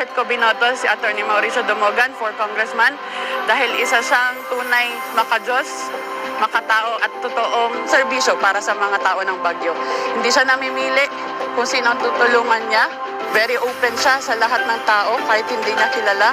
bakit ko binoto si Attorney Mauricio Dumogan for congressman dahil isa siyang tunay makajos, makatao at totoong serbisyo para sa mga tao ng Bagyo. Hindi siya namimili kung sino ang tutulungan niya. Very open siya sa lahat ng tao kahit hindi niya kilala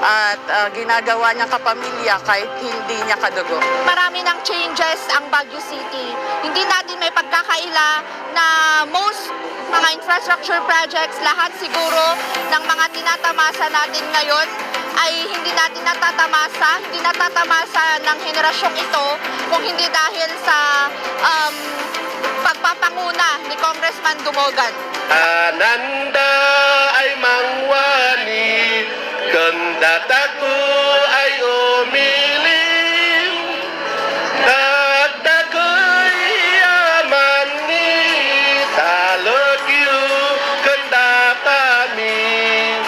at ah, ginagawa niya kapamilya kahit hindi niya kadugo. marami ng changes ang Baguio City. Hindi natin may pagkakaila na most mga infrastructure projects, lahat siguro ng mga tinatamasa natin ngayon ay hindi natin natatamasa, hindi natatamasa ng henerasyong ito kung hindi dahil sa um, pagpapanguna ni Congressman Dumogan. Ananda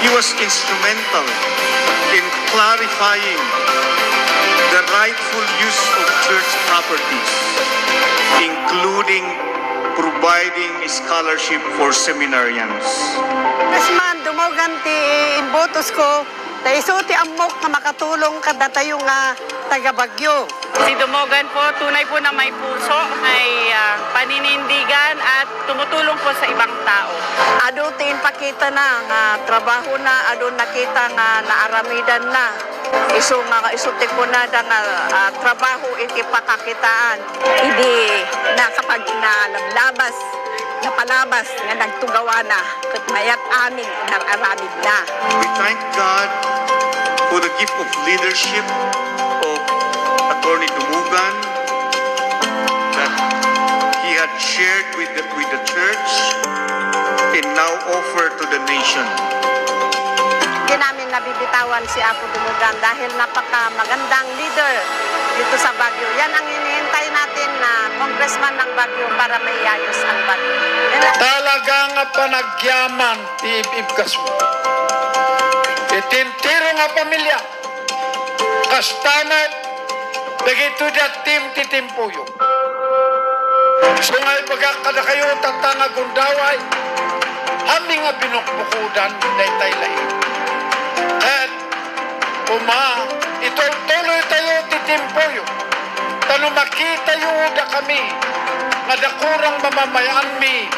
He was instrumental in clarifying the rightful use of church properties, including providing scholarship for seminarians. Congressman, dumogan ti inbotos ko, ta isuti amok na makatulong kada tayo nga taga Bagyo. Si Dumogan po, tunay po na may puso, may ah, paninindigan at tumutulong po sa ibang tao. Ado tin pakita na nga trabaho na, ado nakita nga naaramidan na. Iso nga isuti ko na da nga ah, trabaho iti pakakitaan. Idi na kapag nalamlabas, napalabas nga nagtugawa na, kat mayat amin nang aramid na. We thank God for the gift of leadership of Attorney Dumugan that he had shared with the, with the church and now offer to the nation. Hindi namin nabibitawan si Apo Dumugan dahil napaka magandang leader dito sa Bagyo. Yan ang hinihintay natin na congressman ng Bagyo para may ayos ang lang. Talaga nga panagyaman ti ibibkas mo. Itintiro nga pamilya. Kastanat, dagito da tim titimpuyo. So nga magkakada kayo tatanga gundaway. Hami nga binukbukudan day lain. At uma, ito tuloy tayo titimpuyo. Tano makita yung da kami, nga dakurang mamamayan mi,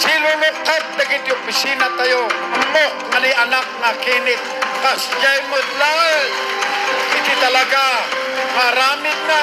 silulukat dagiti opisina tayo, mo nga anak nga kinit, kas jay mudlal, iti talaga, maramid na,